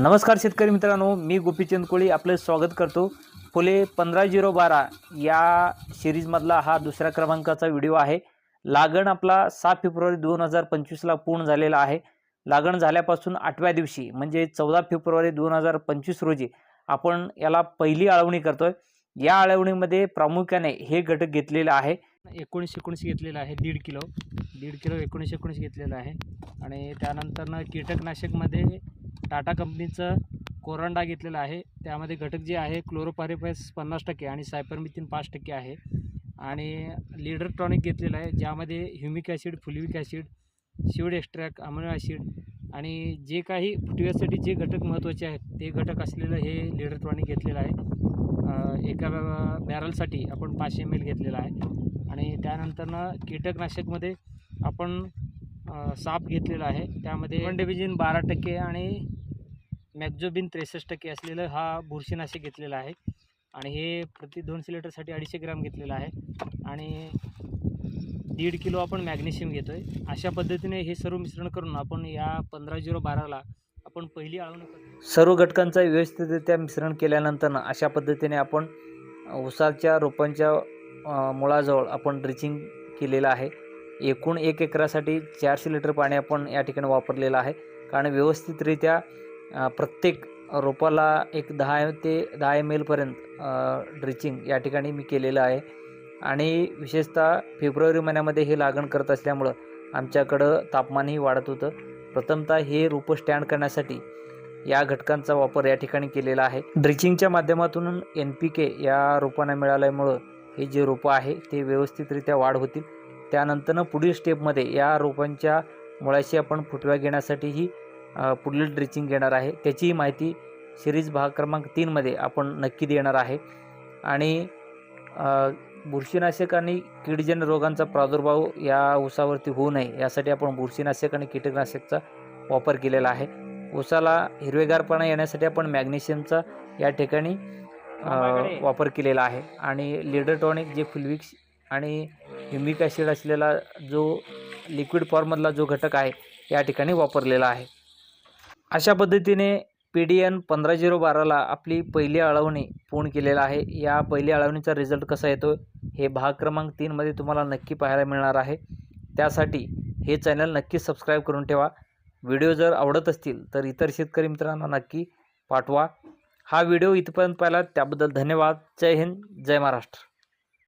नमस्कार शेतकरी मित्रांनो मी गोपीचंद कोळी आपलं स्वागत करतो. फुले पंधरा झिरो बारा या सिरीजमधला हा दुसऱ्या क्रमांकाचा व्हिडिओ आहे. लागण आपला सात फेब्रुवारी दोन हजार पंचवीसला पूर्ण झालेला आहे. लागण झाल्यापासून आठव्या दिवशी म्हणजे चौदा फेब्रुवारी दोन हजार पंचवीस रोजी आपण याला पहिली आळवणी करतोय. या आळवणीमध्ये प्रामुख्याने हे घटक घेतलेलं आहे. एकोणीस एकोणीस घेतलेलं आहे दीड किलो. दीड किलो एकोणीस एकोणीस घेतलेलं आहे. आणि त्यानंतरनं कीटकनाशकमध्ये टाटा कंपनीचं कोरंडा घेतलेला आहे. त्यामध्ये घटक जे आहे क्लोरोपारिफस पन्नास टक्के आणि सायपरमिथिन पाच टक्के आहे. आणि लीडर टॉनिक घेतलेलं आहे ज्यामध्ये humic acid fulvic acid seaweed extract amino acid आणि जे काही फुटव्यासाठी जे घटक महत्त्वाचे आहेत ते घटक असलेलं हे लीडर टॉनिक घेतलेलं आहे. एका बॅ- बॅरलसाठी आपण पाचशे एम एल घेतलेला आहे. आणि त्यानंतरनं कीटकनाशकमध्ये आपण साप घेतलेला आहे. त्यामध्ये वनडेबिजिन बारा टक्के आणि मॅक्झोबिन त्रेसष्ट टक्के असलेलं हा बुरशीनाशक घेतलेला आहे. आणि हे प्रति दोनशे लिटरसाठी अडीचशे ग्राम घेतलेलं आहे. आणि दीड किलो आपण मॅग्नेशियम घेतो आहे अशा पद्धतीने हे सर्व मिश्रण करून आपण या पंधरा झिरो बाराला आपण पहिली आळवणी करतो सर्व घटकांचं व्यवस्थितरित्या मिश्रण केल्यानंतर अशा पद्धतीने आपण उसाच्या रोपांच्या मुळाजवळ आपण ड्रिचिंग केलेलं आहे. एकूण एक एकरासाठी चारशे लिटर पाणी आपण या ठिकाणी वापरलेलं आहे. कारण व्यवस्थितरित्या प्रत्येक रोपाला एक दहा ते दहा एम एलपर्यंत ड्रिचिंग या ठिकाणी मी केलेलं आहे. आणि विशेषतः फेब्रुवारी महिन्यामध्ये हे लागण करत असल्यामुळं आमच्याकडं तापमानही वाढत होतं. प्रथमतः हे रोपं स्टँड करण्यासाठी या घटकांचा वापर या ठिकाणी केलेला आहे. ड्रिचिंगच्या माध्यमातून एन पी के या रोपांना मिळाल्यामुळं हे जे रोपं आहे ते व्यवस्थितरित्या वाढ होतील. त्यानंतरनं पुढील स्टेपमध्ये या रोपांच्या मुळाशी आपण फुटव्या घेण्यासाठीही पुढील ड्रिचिंग घेणार आहे. त्याचीही माहिती सिरीज भाग क्रमांक तीनमध्ये आपण नक्की देणार आहे. आणि बुरशीनाशक आणि कीडजन्य रोगांचा प्रादुर्भाव या ऊसावरती होऊ नये यासाठी आपण बुरशीनाशक आणि कीटकनाशकचा वापर केलेला आहे. ऊसाला हिरवेगारपणा येण्यासाठी आपण मॅग्नेशियमचा या ठिकाणी वापर केलेला आहे. आणि लिडर टॉनिक जे फुलविक्स आणि ह्युमिक ॲसिड असलेला जो लिक्विड फॉर्ममधला जो घटक आहे या ठिकाणी वापरलेला आहे. अशा पद्धतीने पी डी एन पंधरा झिरो बाराला आपली पहिली अळवणी पूर्ण केलेला आहे. या पहिली अळवणीचा रिझल्ट कसा येतो हे भाग क्रमांक तीनमध्ये तुम्हाला नक्की पाहायला मिळणार आहे. त्यासाठी हे चॅनल नक्की सबस्क्राईब करून ठेवा. व्हिडिओ जर आवडत असतील तर इतर शेतकरी मित्रांना नक्की पाठवा. हा व्हिडिओ इथपर्यंत पाहिला त्याबद्दल धन्यवाद. जय हिंद जय महाराष्ट्र.